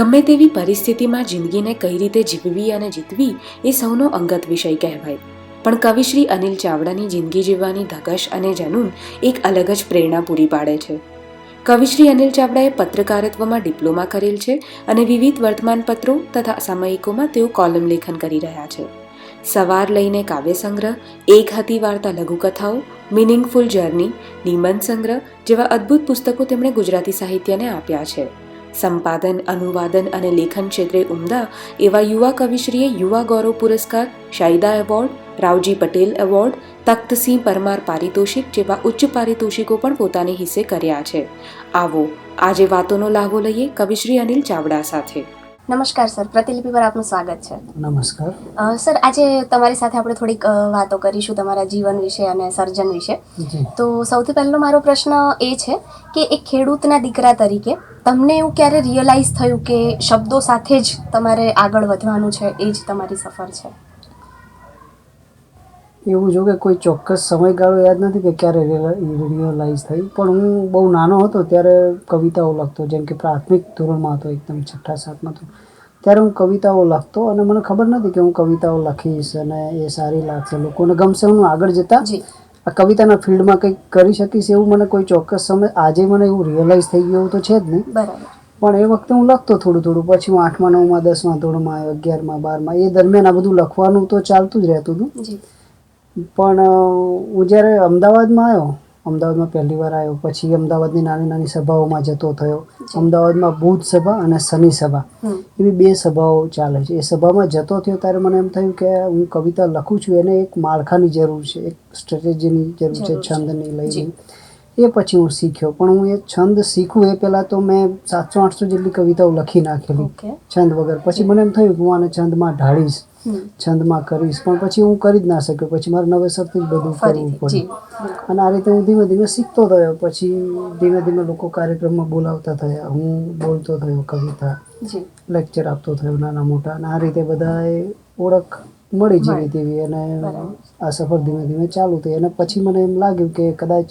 ગમે તેવી પરિસ્થિતિમાં જિંદગીને કઈ રીતે જીવવી અને જીતવી એ સૌનો અંગત વિષય કહેવાય. પણ કવિશ્રી અનિલ ચાવડાની જિંદગી જીવવાની ધગશ અને જનૂન એક અલગ જ પ્રેરણા પૂરી પાડે છે. કવિશ્રી અનિલ ચાવડાએ પત્રકારત્વમાં ડિપ્લોમા કરેલ છે અને વિવિધ વર્તમાનપત્રો તથા સામયિકોમાં તેઓ કોલમ લેખન કરી રહ્યા છે. સવાર લઈને કાવ્ય સંગ્રહ, એક હતી વાર્તા લઘુકથાઓ મિનિંગફુલ જર્ની નિબંધ સંગ્રહ જેવા અદ્ભુત પુસ્તકો તેમણે ગુજરાતી સાહિત્યને આપ્યા છે. સંપાદન, અનુવાદન અને લેખન ક્ષેત્રે ઉમદા એવા યુવા કવિશ્રીએ યુવા ગૌરવ પુરસ્કાર, શાયદા એવોર્ડ, રાવજી પટેલ એવોર્ડ, તખ્તસિંહ પરમાર પારિતોષિક જેવા ઉચ્ચ પારિતોષિકો પણ પોતાને હિસ્સે કર્યા છે. આવો આજે વાતોનો લાભો લઈએ કવિશ્રી અનિલ ચાવડા સાથે. નમસ્કાર સર. પ્રતિલિપિ પર આપનું સ્વાગત છે. નમસ્કાર. સર આજે તમારી સાથે આપણે થોડીક વાતો કરીશું તમારા જીવન વિશે અને સર્જન વિશે. તો સૌથી પહેલો મારો પ્રશ્ન એ છે કે એક ખેડૂતના દીકરા તરીકે તમને એવું ક્યારે રિયલાઇઝ થયું કે શબ્દો સાથે જ તમારે આગળ વધવાનું છે એ જ તમારી સફર છે? એવું જો કે કોઈ ચોક્કસ સમયગાળો યાદ નથી કે ક્યારે રિયલાઇઝ થઈ. પણ હું બહુ નાનો હતો ત્યારે કવિતાઓ લખતો જેમ કે પ્રાથમિક ધોરણમાં હતો એકદમ છઠ્ઠા સાતમાં હતો. ત્યારે હું કવિતાઓ લખતો અને મને ખબર નથી કે હું કવિતાઓ લખીશ અને એ સારી લાગશે. લોકોને ગમશે હું આગળ જતા આ કવિતાના ફિલ્ડમાં કંઈક કરી શકીશ એવું મને કોઈ ચોક્કસ સમય આજે મને એવું રિયલાઇઝ થઈ ગયું તો છે જ નહીં. પણ એ વખતે હું લખતો થોડું થોડું. પછી હું આઠમા નવમાં દસમા ધોરણમાં અગિયારમાં બારમાં એ દરમિયાન આ બધું લખવાનું તો ચાલતું જ રહેતું હતું. પણ હું જ્યારે અમદાવાદમાં આવ્યો અમદાવાદમાં પહેલી વાર આવ્યો પછી અમદાવાદની નાની નાની સભાઓમાં જતો થયો. અમદાવાદમાં બુધ સભા અને શનિ સભા. એવી બે સભાઓ ચાલે છે. એ સભામાં જતો થયો ત્યારે મને એમ થયું કે હું કવિતા લખું છું એને એક માળખાની જરૂર છે એક સ્ટ્રેટેજીની જરૂર છે છંદની લઈને. એ પછી હું શીખ્યો. પણ હું એ છંદ શીખું એ પહેલાં તો મેં સાતસો આઠસો જેટલી કવિતાઓ લખી નાખેલી. છંદ વગર. પછી મને એમ થયું કે હું આને છંદમાં ઢાળીશ. છંદમાં કરીશ. પણ પછી હું કરી જ ના શક્યો. પછી મારે નવેસરથી જ બધું કરવું પડ્યું અને આ રીતે હું ધીમે ધીમે શીખતો થયો. પછી ધીમે ધીમે લોકો કાર્યક્રમમાં બોલાવતા થયા. હું બોલતો થયો કવિતા લેક્ચર આપતો થયો નાના મોટા. અને આ રીતે બધાએ ઓળખ મળી જેવી તેવી. અને આ સફર ધીમે ધીમે ચાલુ થઈ. અને પછી મને એમ લાગ્યું કે કદાચ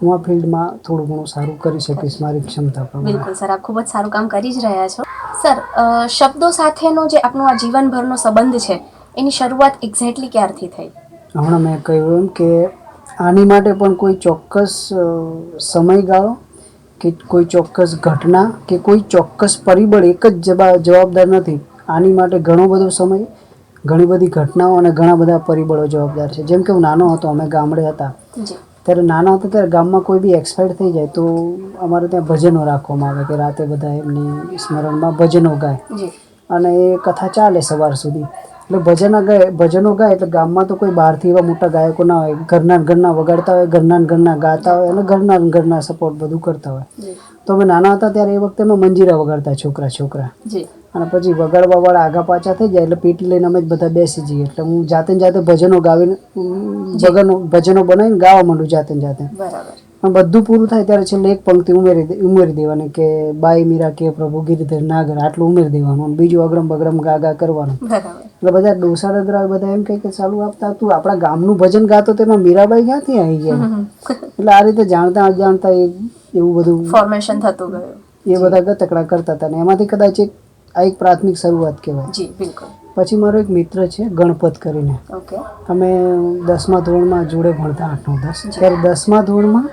હું આ ફિલ્ડમાં થોડું ઘણું સારું કરી શકીશ. મારી ક્ષમતા પ્રમાણે. બિલકુલ સર. આપ ખૂબ જ સારું કામ કરી જ રહ્યા છો. સર શબ્દો સાથેનો જે આપણો આ જીવનભરનો સંબંધ છે એની શરૂઆત એક્ઝેક્ટલી ક્યારથી થઈ? હમણાં મેં કહ્યું એમ કે આની માટે પણ કોઈ ચોક્કસ સમયગાળો કે કોઈ ચોક્કસ ઘટના કે કોઈ ચોક્કસ પરિબળ એક જ જવાબદાર નથી. આની માટે ઘણો બધો સમય ઘણી બધી ઘટનાઓ અને ઘણા બધા પરિબળો જવાબદાર છે. જેમ કે હું નાનો હતો અમે ગામડે હતા. ત્યારે નાના હતા ત્યારે ગામમાં કોઈ બી એક્સપાયર થઈ જાય તો અમારે ત્યાં ભજનો રાખવામાં આવે કે રાતે બધા એમની સ્મરણમાં ભજનો ગાય. અને એ કથા ચાલે સવાર સુધી. એટલે ભજન ગાય ભજનો ગાય એટલે ગામમાં તો કોઈ બહારથી એવા મોટા ગાયકો ના હોય ઘરના ઘરના વગાડતા હોય ઘરના ઘરના ગાતા હોય અને ઘરના ઘરના સપોર્ટ બધું કરતા હોય. તો અમે નાના હતા ત્યારે એ વખતે અમે મંજીરા વગાડતા છોકરા છોકરા. જી. અને પછી વગાડવા વાળા આગા પાછા થઈ જાય એટલે પેટી લઈને અમે જ બધા બેસી જઈએ. એટલે હું જાતે જાતે ભજનો ગાવીને ભજનો ભજનો બનાવીને ગાવા માંડું જાતે જાતે. પણ બધું પૂરું થાય ત્યારે છેલ્લે એક પંક્તિ ઉમેરી ઉમેરી દેવાની કે બાઈ મીરા કે પ્રભુ ગિરિધર નાગર આટલું ઉમેરી દેવાનું અને બીજું અગરમ બગરમ ગા ગા કરવાનું. એટલે બધા ડોસા ડગરા બધા એમ કહે કે ચાલુ આપતા તું આપણા ગામનું ભજન ગાતો તેમાં મીરાબાઈ ક્યાંથી આવી ગયા? એટલે આ રીતે જાણતા અજાણતા એવું બધું ફોર્મેશન થતું ગયું. એ બધા ગતકડા કરતા હતા ને એમાંથી કદાચ એક આ એક પ્રાથમિક શરૂઆત કહેવાય. જી બિલકુલ. પછી મારો એક મિત્ર છે ગણપત કરીને. ઓકે. અમે દસમા ધોરણમાં જોડે ભણતા આઠ નવ દસ. ત્યારે દસમા ધોરણમાં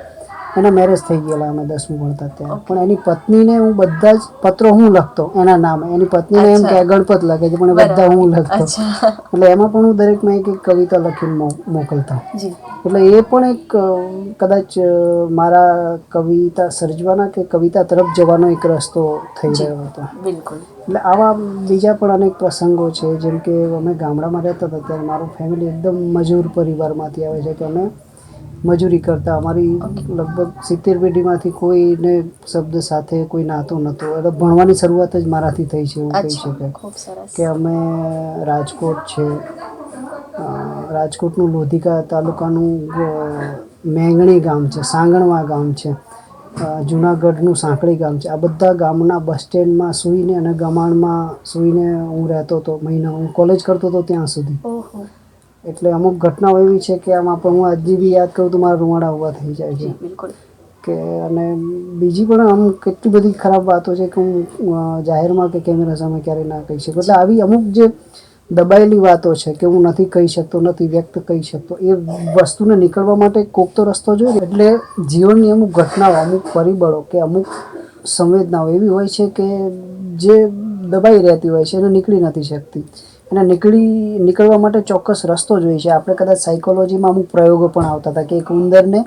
એના મેરેજ થઈ ગયેલા અમે દસમું ભણતા ત્યારે. પણ એની પત્નીને હું બધા જ પત્રો હું લખતો એના નામે. એની પત્નીને એમ કે ગણપત લખે છે પણ બધા હું લખતો. એટલે એમાં પણ હું દરેકમાં એક એક કવિતા લખીને મોકલતા. એટલે એ પણ એક કદાચ મારા કવિતા સર્જવાના કે કવિતા તરફ જવાનો એક રસ્તો થઈ રહ્યો હતો. બિલકુલ. એટલે આવા બીજા પણ અનેક પ્રસંગો છે જેમ કે અમે ગામડામાં રહેતા હતા ત્યારે મારું ફેમિલી એકદમ મજૂર પરિવારમાંથી આવે છે કે અમે મજૂરી કરતા. અમારી લગભગ સિત્તેર પેઢીમાંથી કોઈને શબ્દ સાથે કોઈ નાતો નહોતો એટલે ભણવાની શરૂઆત જ મારાથી થઈ છે એવું કહી શકાય. કે અમે રાજકોટ છે. રાજકોટનું લોધિકા તાલુકાનું મેંગણી ગામ છે સાંગણવા ગામ છે. જુનાગઢનું સાંકળી ગામ છે. આ બધા ગામના બસ સ્ટેન્ડમાં સૂઈને અને ગમાણમાં સૂઈને હું રહેતો હતો મહિના હું કોલેજ કરતો હતો ત્યાં સુધી. ઓહો. એટલે અમુક ઘટનાઓ એવી છે કે આમાં પણ હું હજી બી યાદ કરું તો મારા રૂવાડા ઊભા થઈ જાય છે. બિલકુલ. કે અને બીજી પણ આમ કેટલી બધી ખરાબ વાતો છે કે હું જાહેરમાં કે કેમેરા સામે ક્યારેય ના કહી શકું. એટલે આવી અમુક જે દબાયેલી વાતો છે કે હું નથી કહી શકતો નથી વ્યક્ત કહી શકતો એ વસ્તુને નીકળવા માટે કોક તો રસ્તો જોઈએ. એટલે જીવનની અમુક ઘટનાઓ અમુક પરિબળો કે અમુક સંવેદનાઓ એવી હોય છે કે જે દબાઈ રહેતી હોય છે એને નીકળી નથી શકતી. અને નીકળી નીકળવા માટે ચોક્કસ રસ્તો જોઈએ છે. આપણે કદાચ સાયકોલોજીમાં અમુક પ્રયોગો પણ આવતા હતા કે એક ઉંદરને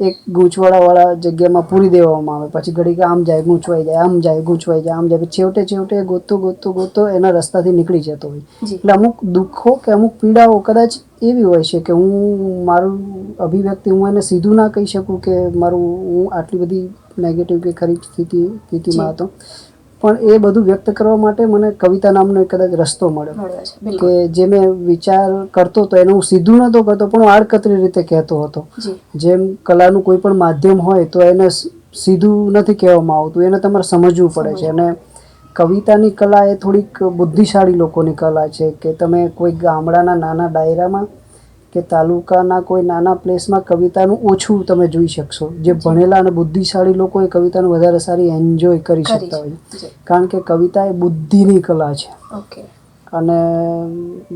એક ગૂંચવાડાવાળા જગ્યામાં પૂરી દેવામાં આવે. પછી ઘડીક આમ જાય ગૂંચવાઈ જાય આમ જાય ગૂંચવાઈ જાય આમ જાય. છેવટે છેવટે ગોતતો ગોતો ગોતો એના રસ્તાથી નીકળી જતો હોય. એટલે અમુક દુઃખો કે અમુક પીડાઓ કદાચ એવી હોય છે કે હું મારું અભિવ્યક્તિ હું એને સીધું ના કહી શકું કે મારું હું આટલી બધી નેગેટિવ કે ખરી સ્થિતિ સ્થિતિમાં હતો. પણ એ બધું વ્યક્ત કરવા માટે મને કવિતા નામનો એક કદાચ રસ્તો મળ્યો. કે જે મેં વિચાર કરતો હતો એનું હું સીધું નહોતો કરતો પણ આડકતરી રીતે કહેતો હતો. જેમ કલાનું કોઈ પણ માધ્યમ હોય તો એને સીધું નથી કહેવામાં આવતું. એને તમારે સમજવું પડે છે. અને કવિતાની કલા એ થોડીક બુદ્ધિશાળી લોકોની કલા છે કે તમે કોઈ ગામડાના નાના ડાયરામાં કે તાલુકાના કોઈ નાના પ્લેસમાં કવિતાનું ઓછું તમે જોઈ શકશો. જે ભણેલા અને બુદ્ધિશાળી લોકો એ કવિતાનું વધારે સારી એન્જોય કરી શકતા હોય. કારણ કે કવિતા એ બુદ્ધિની કલા છે. ઓકે. અને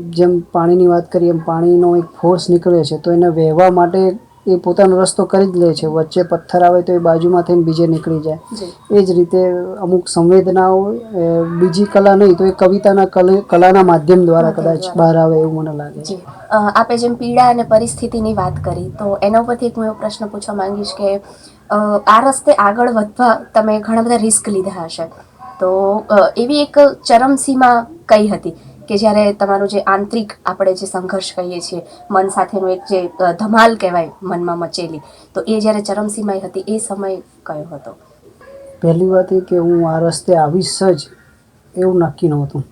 જેમ પાણીની વાત કરીએ એમ પાણીનો એક ફોર્સ નીકળે છે તો એને વહેવા માટે એ પોતાનો રસ્તો કરી જ લે છે. વચ્ચે પથ્થર આવે તો એ બાજુમાં થઈને બીજે નીકળી જાય. એ જ રીતે અમુક સંવેદનાઓ બીજી કલા નહીં તો એ કવિતાના કલ- કલાના માધ્યમ દ્વારા કદાચ બહાર આવે એવું મને લાગે. છે આપે જેમ પીડા અને પરિસ્થિતિની વાત કરી તો એના ઉપરથી એક હું એવો પ્રશ્ન પૂછવા માંગીશ કે આ રસ્તે આગળ વધવા તમે ઘણા બધા રિસ્ક લીધા હશે. તો એવી એક ચરમસીમા કઈ હતી? કે જ્યારે તમારો જે આંતરિક આપણે જે સંઘર્ષ કહીએ છીએ, મન સાથેનો એક જે ધમાલ કહેવાય મનમાં મચેલી, તો એ જ્યારે ચરમસીમાય હતી, એ સમય કયો હતો? પહેલી વાત એ કે હું આ રસ્તે આવીશ જ એવું નક્કી નહોતું.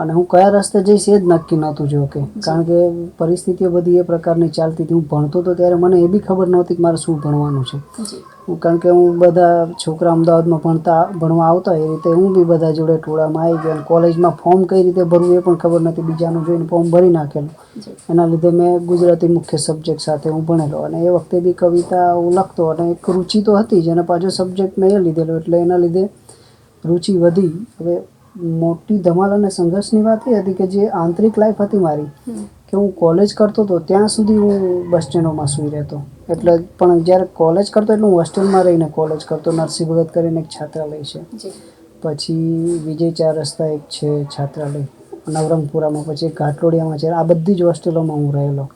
અને હું કયા રસ્તે જઈશ એ જ નક્કી નહોતું જો કે. કારણ કે પરિસ્થિતિઓ બધી એ પ્રકારની ચાલતી હતી. હું ભણતો હતો ત્યારે મને એ બી ખબર નહોતી કે મારે શું ભણવાનું છે. હું કારણ કે હું બધા છોકરા અમદાવાદમાં ભણતા ભણવા આવતા એ રીતે હું બી બધા જોડે ટોળામાં આવી ગયો કોલેજમાં ફોર્મ કઈ રીતે ભરવું એ પણ ખબર નથી બીજાનું જોઈને ફોર્મ ભરી નાખેલું. એના લીધે મેં ગુજરાતી મુખ્ય સબ્જેક્ટ સાથે હું ભણેલો અને એ વખતે બી કવિતા હું લખતો અને એક રુચિ તો હતી જ અને પાછો સબ્જેક્ટ મેં એ લીધેલો. એટલે એના લીધે રુચિ વધી. હવે મોટી ધમાલ અને સંઘર્ષની વાત એ હતી કે જે આંતરિક લાઈફ હતી મારી કે હું કોલેજ કરતો હતો ત્યાં સુધી હું બસ સ્ટેન્ડોમાં સૂઈ રહેતો. એટલે પણ જ્યારે કોલેજ કરતો એટલે હું હોસ્ટેલમાં રહીને કોલેજ કરતો નરસિંહ ભગત કરીને એક છાત્રાલય છે. પછી વિજય ચાર રસ્તા એક છે છાત્રાલય નવરંગપુરામાં પછી ઘાટલોડિયામાં છે. આ બધી જ હોસ્ટેલોમાં હું રહેલો.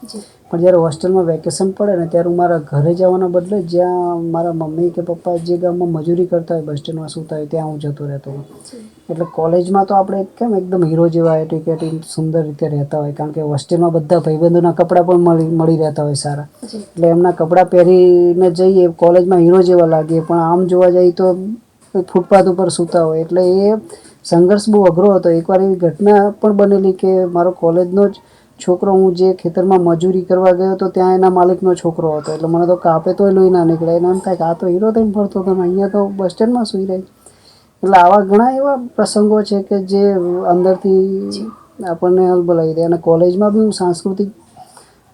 પણ જ્યારે હોસ્ટેલમાં વેકેશન પડે ને ત્યારે હું મારા ઘરે જવાના બદલે જ્યાં મારા મમ્મી કે પપ્પા જે ગામમાં મજૂરી કરતા હોય બસ સ્ટેન્ડમાં સૂતા હોય ત્યાં હું જતો રહેતો હતો એટલે કોલેજમાં તો આપણે કેમ એકદમ હીરો જેવા એટીકેટી સુંદર રીતે રહેતા હોય કારણ કે હોસ્ટેલમાં બધા ભાઈબંધોના કપડાં પણ મળી મળી રહેતા હોય સારા. એટલે એમના કપડાં પહેરીને જઈએ કોલેજમાં હીરો જેવા લાગીએ પણ આમ જોવા જઈએ તો ફૂટપાથ ઉપર સૂતા હોય. એટલે એ સંઘર્ષ બહુ અઘરો હતો. એકવાર એવી ઘટના પણ બનેલી કે મારો કોલેજનો જ છોકરો હું જે ખેતરમાં મજૂરી કરવા ગયો તો ત્યાં એના માલિકનો છોકરો હતો. એટલે મને તો કાપે તોય લોહી ના નીકળે. એને એમ થાય કે આ તો હીરો થઈને ફરતો હતો અહીંયા તો બસ સ્ટેન્ડમાં સૂઈ રહે. એટલે આવા ઘણા એવા પ્રસંગો છે કે જે અંદરથી આપણને હલબલાવી દે. અને કોલેજમાં બી હું સાંસ્કૃતિક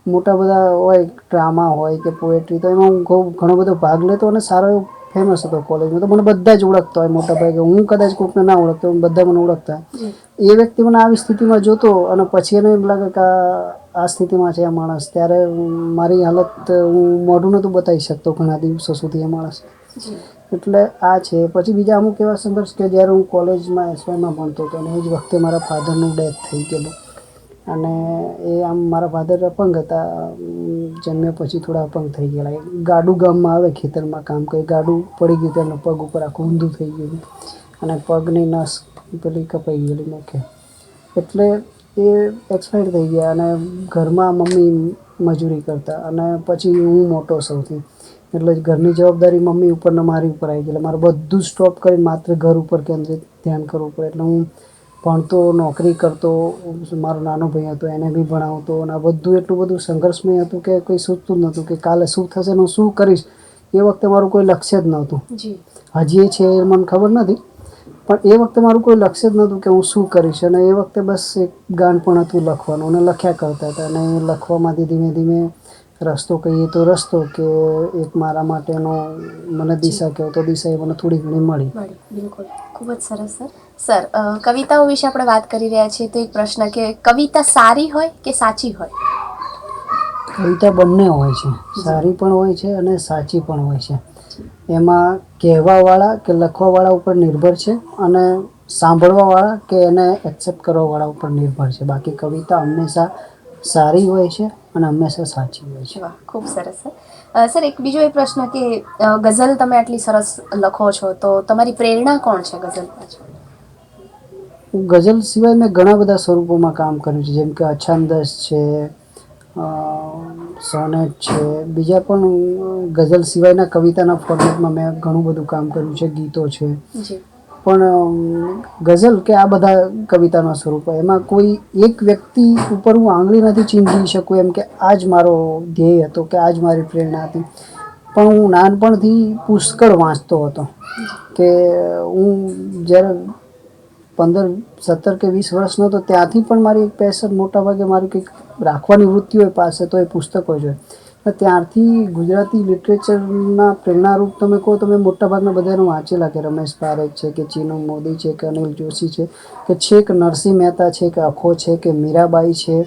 મોટા બધા હોય, ડ્રામા હોય કે પોએટ્રી તો એમાં હું ઘણો બધો ભાગ લેતો અને સારો એવો ફેમસ હતો કોલેજમાં તો મને બધા જ ઓળખતા હોય મોટા ભાગે હું કદાચ કોઈકને ના ઓળખતો બધા મને ઓળખતા એ વ્યક્તિ મને આવી સ્થિતિમાં જોતો અને પછી એને એમ લાગે કે આ આ સ્થિતિમાં છે આ માણસ. ત્યારે મારી હાલત હું મોઢું નહોતું બતાવી શકતો ઘણા દિવસો સુધી એ માણસ. એટલે આ છે. પછી બીજા અમુક એવા સંઘર્ષ કે જ્યારે હું કોલેજમાં એસવાયમાં ભણતો હતો અને એ જ વખતે મારા ફાધરનું ડેથ થઈ ગયેલું. અને એ આમ મારા ફાધર અપંગ હતા. જન્મ્યા પછી થોડા અપંગ થઈ ગયેલા. એ ગાડું ગામમાં આવે ખેતરમાં કામ કરે. ગાડું પડી ગયું તેનું પગ ઉપર આખું ઊંધું થઈ ગયું. અને પગની નસ પેલી કપાઈ ગયેલી મૂકે એટલે એ એક્સપાયર થઈ ગયા અને ઘરમાં મમ્મી મજૂરી કરતા. અને પછી હું મોટો સૌથી. એટલે ઘરની જવાબદારી મમ્મી ઉપર ને મારી ઉપર આવી ગઈ મારે બધું સ્ટોપ કરીને માત્ર ઘર ઉપર કેન્દ્રિત ધ્યાન કરવું પડે. એટલે હું ભણતો નોકરી કરતો મારો નાનો ભાઈ હતો એને બી ભણાવતો અને આ બધું એટલું બધું સંઘર્ષમય હતું કે કંઈ સૂચતું જ નહોતું કે કાલે શું થશે ને હું શું કરીશ. એ વખતે મારું કોઈ લક્ષ્ય જ નહોતું. હજી એ છે એ મને ખબર નથી પણ એ વખતે મારું કોઈ લક્ષ્ય જ નહોતું કે હું શું કરીશ. અને એ વખતે બસ એક ગાન પણ હતું લખવાનું અને લખ્યા કરતા હતા. અને એ લખવામાંથી ધીમે ધીમે રસ્તો કહીએ તો રસ્તો કે એક મારા માટેનો મને દિશા કહો તો દિશા એ મને થોડી ઘણી મળી. બિલકુલ. ખૂબ જ સરસ સર. સર કવિતાઓ વિશે આપણે વાત કરી રહ્યા છીએ તો એક પ્રશ્ન કે કવિતા સારી હોય કે સાચી હોય? કવિતા બંને હોય છે. સારી પણ હોય છે અને સાચી પણ હોય છે. એમાં કહેવાવાળા કે લખવાવાળા ઉપર નિર્ભર છે અને સાંભળવાવાળા કે એને એક્સેપ્ટ કરવાવાળા ઉપર નિર્ભર છે. બાકી કવિતા હંમેશા સારી હોય છે અને હંમેશા સાચી હોય છે. ખૂબ સરસ સર એક બીજો એ પ્રશ્ન કે ગઝલ તમે આટલી સરસ લખો છો તો તમારી પ્રેરણા કોણ છે ગઝલ પાછળ? ગઝલ સિવાય મેં ઘણા બધા સ્વરૂપોમાં કામ કર્યું છે જેમ કે અછાંદસ છે સોનેટ છે બીજા પણ ગઝલ સિવાયના કવિતાના ફોર્મેટમાં મેં ઘણું બધું કામ કર્યું છે ગીતો છે. પણ ગઝલ કે આ બધા કવિતાના સ્વરૂપો, એમાં કોઈ એક વ્યક્તિ ઉપર હું આંગળી નથી ચીંધી શકું એમ કે આ જ મારો ધ્યેય હતો કે આ જ મારી પ્રેરણા હતી. પણ હું નાનપણથી પુષ્કળ વાંચતો હતો કે, હું જ્યારે પંદર, સત્તર કે વીસ વર્ષનો હતો, ત્યાંથી પણ મારી એક પેશન મોટાભાગે મારી કંઈક રાખવાની વૃત્તિ હોય પાસે, તો એ પુસ્તકો જ અને ત્યારથી ગુજરાતી લિટરેચરના પ્રેરણારૂપ તમે કહો તો મેં મોટાભાગના બધાને વાંચેલા કે રમેશ પારેખ છે કે ચીનુ મોદી છે કે અનિલ જોશી છે કે છેક નરસિંહ મહેતા છે કે અખો છે કે મીરાબાઈ છે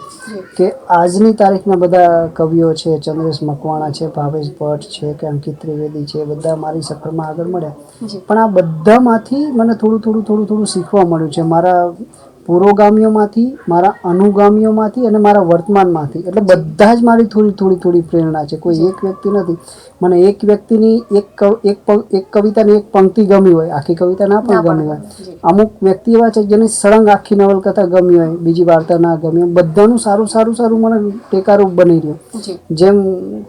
કે આજની તારીખના બધા કવિઓ છે ચંદ્રેશ મકવાણા છે ભાવેશ ભટ્ટ છે કે અંકિત ત્રિવેદી છે બધા મારી સફરમાં આગળ મળ્યા. પણ આ બધામાંથી મને થોડું થોડું થોડું થોડું શીખવા મળ્યું છે. મારા પુરોગામીઓમાંથી મારા અનુગામીઓમાંથી અને મારા વર્તમાનમાંથી. એટલે બધા જ મારી થોડી થોડી થોડી પ્રેરણા છે. કોઈ એક વ્યક્તિ નથી. મને એક વ્યક્તિની એક એક એક કવિતાની એક પંક્તિ ગમી હોય. આખી કવિતા ના પણ ગમી હોય. અમુક વ્યક્તિ એવા છે જેની સળંગ આખી નવલકથા ગમી હોય. બીજી વાર્તા ના ગમી હોય. બધાનું સારું સારું સારું મને ટેકારૂપ બની રહ્યું. જેમ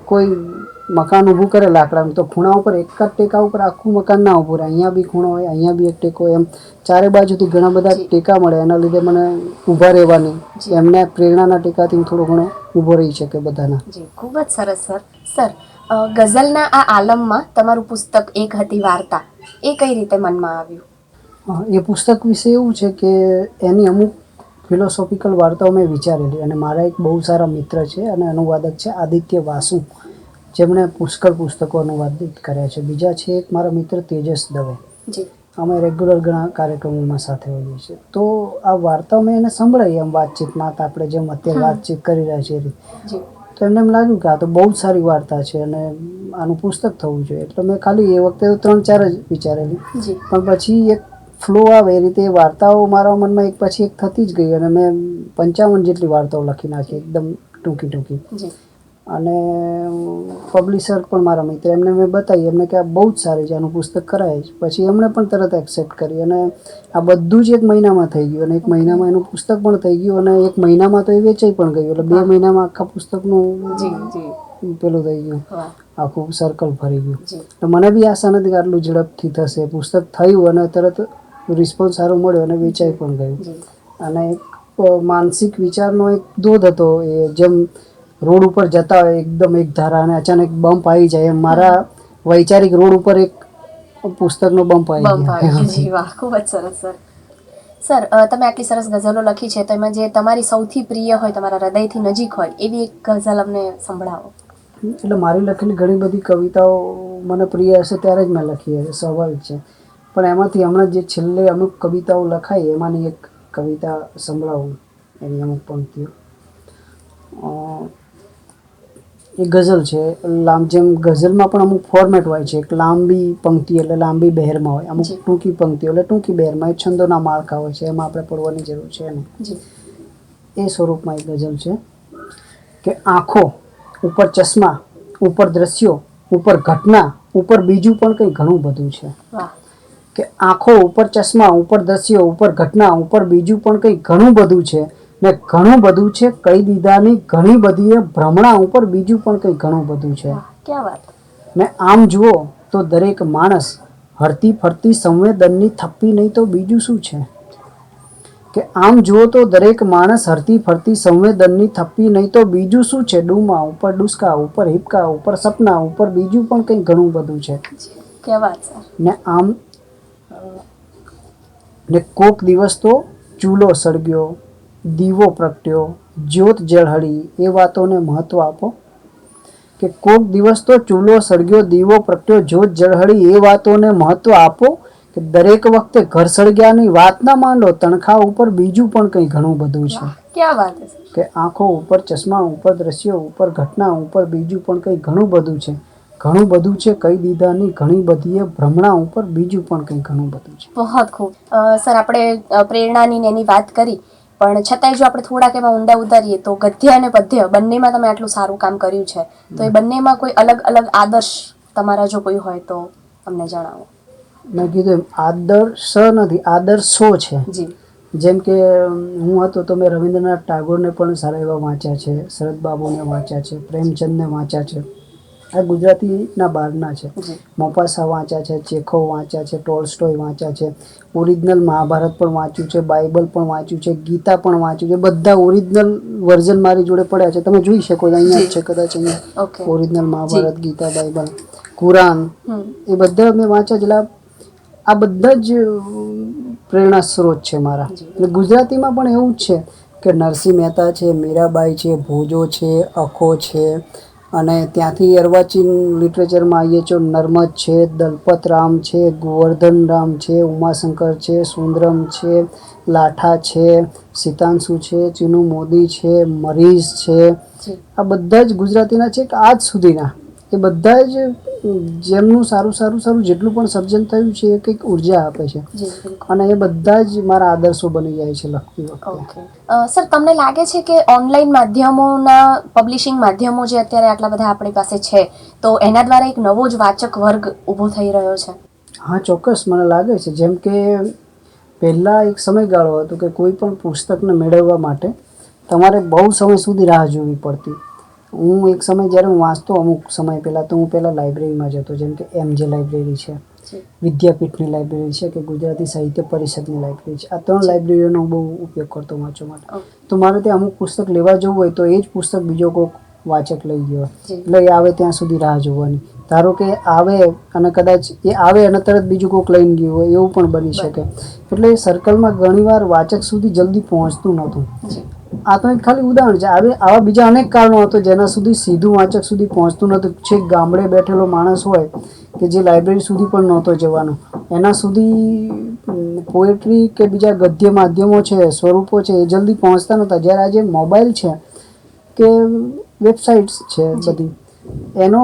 કોઈ મકાન ઊભું કરે લાકડાનું. તો ખૂણા ઉપર એક જ ટેકા ઉપર આખું મકાન ના ઊભું રહે. અહીંયા બી ખૂણો હોય અહીંયા બી એક ટેકો એમ ચારે બાજુથી ઘણા બધા ટેકા મળે. એના લીધે મને ઊભા રહેવાની એમને પ્રેરણાના ટેકાથી હું થોડો ઘણો ઊભો રહી શકે બધાના. જી ખૂબ જ સરસ સર. સર ગઝલના આ આલમમાં તમારું પુસ્તક એક હતી વાર્તા. એ કઈ રીતે મનમાં આવ્યું? એ પુસ્તક વિશે એવું છે કે એની અમુક ફિલોસોફિકલ વાર્તાઓ મેં વિચારેલી. અને મારા એક બહુ સારા મિત્ર છે અને અનુવાદક છે આદિત્ય વાસુ. જેમણે પુષ્કળ પુસ્તકો અનુવાદિત કર્યા છે. બીજા છે એક મારા મિત્ર તેજસ દવે. અમે રેગ્યુલર ઘણા કાર્યક્રમોમાં સાથે હોઈએ છીએ. તો આ વાર્તાઓ મેં એને સંભળાવી એમ વાતચીતમાં તો આપણે જેમ અત્યારે વાતચીત કરી રહ્યા છીએ તો એમને એમ લાગ્યું કે આ તો બહુ જ સારી વાર્તા છે અને આનું પુસ્તક થવું જોઈએ. એટલે મેં ખાલી એ વખતે તો ત્રણ ચાર જ વિચારેલી. પણ પછી એક ફ્લો આવે એ રીતે વાર્તાઓ મારા મનમાં એક પછી એક થતી જ ગઈ અને મેં પંચાવન જેટલી વાર્તાઓ લખી નાખી એકદમ ટૂંકી ટૂંકી. અને પબ્લિશર પણ મારા મિત્ર એમને મેં બતાવી એમને કે આ બહુ જ સારી છે આનું પુસ્તક કરાય છે. પછી એમણે પણ તરત એક્સેપ્ટ કરી અને આ બધું જ એક મહિનામાં થઈ ગયું અને એક મહિનામાં એનું પુસ્તક પણ થઈ ગયું અને એક મહિનામાં તો એ વેચાઈ પણ ગયું. એટલે બે મહિનામાં આખા પુસ્તકનું પેલું થઈ ગયું. આખું સર્કલ ફરી ગયું. તો મને બી આશા નથી કે આટલું ઝડપથી થશે. પુસ્તક થયું અને તરત રિસ્પોન્સ સારો મળ્યો અને વેચાઈ પણ ગયું. અને એક માનસિક વિચારનો એક ધોધ હતો એ જેમ રોડ ઉપર જતા હોય એકદમ એક ધારા અને અચાનક બમ્પ આવી જાય મારા વૈચારિક રોડ ઉપર એક પુસ્તકનો બમ્પ આવી બમ્પ ગયો. આવી જી. વાહ ખૂબ જ સરસ સર. સર તમે આટલી સરસ ગઝલો લખી છે તો એમાં જે તમારી સૌથી પ્રિય હોય તમારા હૃદયથી નજીક હોય એવી એક ગઝલ અમને સંભળાવો. એટલે મારી લખેલી ઘણી બધી કવિતાઓ મને પ્રિય હશે ત્યારે જ મેં લખી હશે સ્વાભાવિક છે. પણ એમાંથી હમણાં જે છેલ્લે અમુક કવિતાઓ લખાઈ એમાંની એક કવિતા સંભળાવું એની અમુક પંક્તિઓ. એ ગઝલ છે. લાંબ જેમ ગઝલમાં પણ અમુક ફોર્મેટ હોય છે. એક લાંબી પંક્તિ એટલે લાંબી બહેરમાં હોય. અમુક ટૂંકી પંક્તિઓ એટલે ટૂંકી બહેરમાં એ છંદોના માળખા હોય છે. એમાં આપણે પડવાની જરૂર છે ને એ સ્વરૂપમાં એક ગઝલ છે કે આંખો ઉપર ચશ્મા ઉપર દ્રશ્યો ઉપર ઘટના ઉપર બીજું પણ કંઈ ઘણું બધું છે. કે આંખો ઉપર ચશ્મા ઉપર દ્રશ્યો ઉપર ઘટના ઉપર બીજું પણ કંઈ ઘણું બધું છે. ને ઘણું બધું છે કહી દીધાની ઘણી બધી એ ભ્રમણા ઉપર બીજું પણ કંઈ ઘણું બધું છે. ક્યાં વાત. ને આમ જુઓ તો દરેક માણસ હરતી ફરતી સંવેદનની થપ્પી નહીં તો બીજું શું છે? કે આમ જુઓ તો દરેક માણસ હરતી ફરતી સંવેદનની થપ્પી નહીં તો બીજું શું છે? ડૂમા ઉપર ડુસકા ઉપર હિપકા ઉપર સપના ઉપર બીજું પણ કંઈ ઘણું બધું છે? ને આમ ને કોક દિવસ તો ચૂલો સળગ્યો દીવો પ્રગટ્યો. જ્યોત જળહળી એ વાતોને મહત્વ આપો. કે કોક દિવસ તો ચૂલો સળગ્યો દીવો પ્રગટ્યો જ્યોત જળહળી એ વાતોને મહત્વ આપો કે દરેક વખતે ઘર સળગ્યાની વાત ના માંડો તણખા ઉપર બીજું પણ કંઈ ઘણું બધું છે. ક્યાં વાત કે આંખો ઉપર ચશ્મા ઉપર દ્રશ્યો ઉપર ઘટના ઉપર બીજું પણ કંઈ ઘણું બધું છે. ઘણું બધું છે કહી દીધાની ઘણી બધી ભ્રમણા ઉપર બીજું પણ કંઈ ઘણું બધું છે. બહુ ખૂબ. સર આપણે પ્રેરણાની એની વાત કરી. પણ છતાંય જો આપણે થોડાક એમાં ઊંડા ઉતારીએ તો ગદ્ય અને પદ્ય બંનેમાં તમે આટલું સારું કામ કર્યું છે. તો એ બંનેમાં કોઈ અલગ અલગ આદર્શ તમારા જો કોઈ હોય તો અમને જણાવો. મેં કીધું આદર્શ નથી આદર્શો છે. જી. જેમ કે હું હતો તો મેં રવિન્દ્રનાથ ટાગોરને પણ સારા એવા વાંચ્યા છે શરદ બાબુને વાંચ્યા છે પ્રેમચંદને વાંચ્યા છે. આ ગુજરાતીના બહારના છે. મોપાસા વાંચ્યા છે ચેખો વાંચ્યા છે ટોલસ્ટોય વાંચ્યા છે. ઓરિજિનલ મહાભારત પણ વાંચ્યું છે બાઇબલ પણ વાંચ્યું છે ગીતા પણ વાંચ્યું છે બધા ઓરિજિનલ વર્ઝન મારી જોડે પડ્યા છે. તમે જોઈ શકો છો અહીંયા છે કદાચ અહીંયા original Mahabharat Gita Bible Quran એ બધા મેં વાંચ્યા છે. આ બધા જ પ્રેરણા સ્ત્રોત છે મારા. એટલે ગુજરાતીમાં પણ એવું જ છે કે નરસિંહ મહેતા છે મીરાબાઈ છે ભોજો છે અખો છે અને ત્યાંથી અર્વાચીન લિટરેચરમાં આવીએ છો નર્મદ છે દલપતરામ છે ગોવર્ધન રામ છે ઉમાશંકર છે સુંદરમ છે લાઠા છે સીતાંશુ છે ચીનુ મોદી છે મરીઝ છે. આ બધા જ ગુજરાતીના છે કે આજ સુધીના? એ બધા જ જેમનું સારું સારું સારું જેટલું પણ સર્જન થયું છે એ કંઈક ઊર્જા આપે છે. અને એ બધા જ મારા આદર્શો બની જાય છે લખતી વખતે. ઓકે. સર તમને લાગે છે કે ઓનલાઈન માધ્યમોના પબ્લિશિંગ માધ્યમો જે અત્યારે આટલા બધા આપણી પાસે છે તો એના દ્વારા એક નવો જ વાચક વર્ગ ઊભો થઈ રહ્યો છે? હા ચોક્કસ મને લાગે છે. જેમ કે પહેલાં એક સમયગાળો હતો કે કોઈ પણ પુસ્તકને મેળવવા માટે તમારે બહુ સમય સુધી રાહ જોવી પડતી. હું એક સમય જ્યારે હું વાંચતો અમુક સમય પહેલાં તો હું પહેલાં લાઇબ્રેરીમાં જતો જેમ કે એમ જે લાઇબ્રેરી છે વિદ્યાપીઠની લાઇબ્રેરી છે કે ગુજરાતી સાહિત્ય પરિષદની લાઇબ્રેરી છે. આ ત્રણ લાઇબ્રેરીઓનો હું બહુ ઉપયોગ કરતો વાંચવા માટે. તો મારે ત્યાં અમુક પુસ્તક લેવા જવું હોય તો એ જ પુસ્તક બીજો કોઈક વાચક લઈ ગયો. એટલે એ આવે ત્યાં સુધી રાહ જોવાની. ધારો કે આવે અને કદાચ એ આવે અને તરત બીજું કોઈક લઈને ગયું હોય એવું પણ બની શકે. એટલે સર્કલમાં ઘણીવાર વાચક સુધી જલ્દી પહોંચતું નહોતું. આ તો એક ખાલી ઉદાહરણ છે. આવે આવા બીજા અનેક કારણો હતો જેના સુધી સીધું વાંચક સુધી પહોંચતું નહોતું. છે ગામડે બેઠેલો માણસ હોય કે જે લાઇબ્રેરી સુધી પણ નહોતો જવાનો. એના સુધી પોએટ્રી કે બીજા ગદ્ય માધ્યમો છે સ્વરૂપો છે એ જલ્દી પહોંચતા નહોતા. જ્યારે આજે મોબાઈલ છે કે વેબસાઇટ્સ છે બધી એનો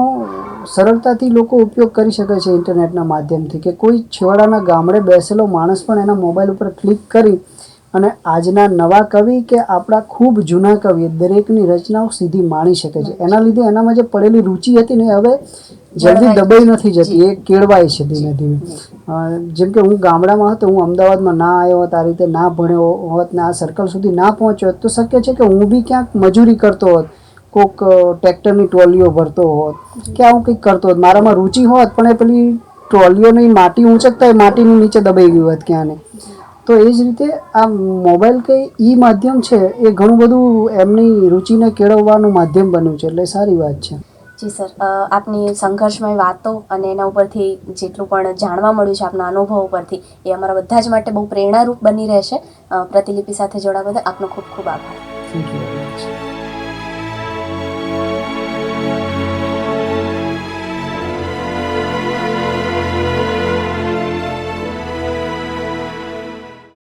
સરળતાથી લોકો ઉપયોગ કરી શકે છે ઇન્ટરનેટના માધ્યમથી. કે કોઈ છેવાડાના ગામડે બેસેલો માણસ પણ એના મોબાઈલ ઉપર ક્લિક કરી અને આજના નવા કવિ કે આપણા ખૂબ જૂના કવિ દરેકની રચનાઓ સીધી માણી શકે છે. એના લીધે એનામાં જે પડેલી રુચિ હતી ને હવે જલ્દી દબાઈ નથી જતી એ કેળવાય છે ધીમે ધીમે. જેમ કે હું ગામડામાં હતો હું અમદાવાદમાં ના આવ્યો હોત આ રીતે ના ભણ્યો હોત ને આ સર્કલ સુધી ના પહોંચ્યો હોત તો શક્ય છે કે હું બી ક્યાંક મજૂરી કરતો હોત અ, ટ્રેક્ટરની ટ્રોલીઓ ભરતો હોત કે આવું કંઈક કરતો હોત. મારામાં રુચિ હોત પણ એ પેલી ટ્રોલીઓની માટી ઊંચકતા હોય માટીની નીચે દબાઈ ગયું હોત ક્યાં ને તો એ જ રીતે આ મોબાઈલ કે ઈ માધ્યમ છે એ ઘણું બધું એમની રુચિને કેળવવાનું માધ્યમ બન્યું છે એટલે સારી વાત છે. જી સર આપની સંઘર્ષમય વાતો અને એના ઉપરથી જેટલું પણ જાણવા મળ્યું છે આપના અનુભવ ઉપરથી એ અમારા બધા જ માટે બહુ પ્રેરણારૂપ બની રહેશે. પ્રતિલિપિ સાથે જોડાવા બદલ આપનો ખૂબ ખૂબ આભાર. Thank you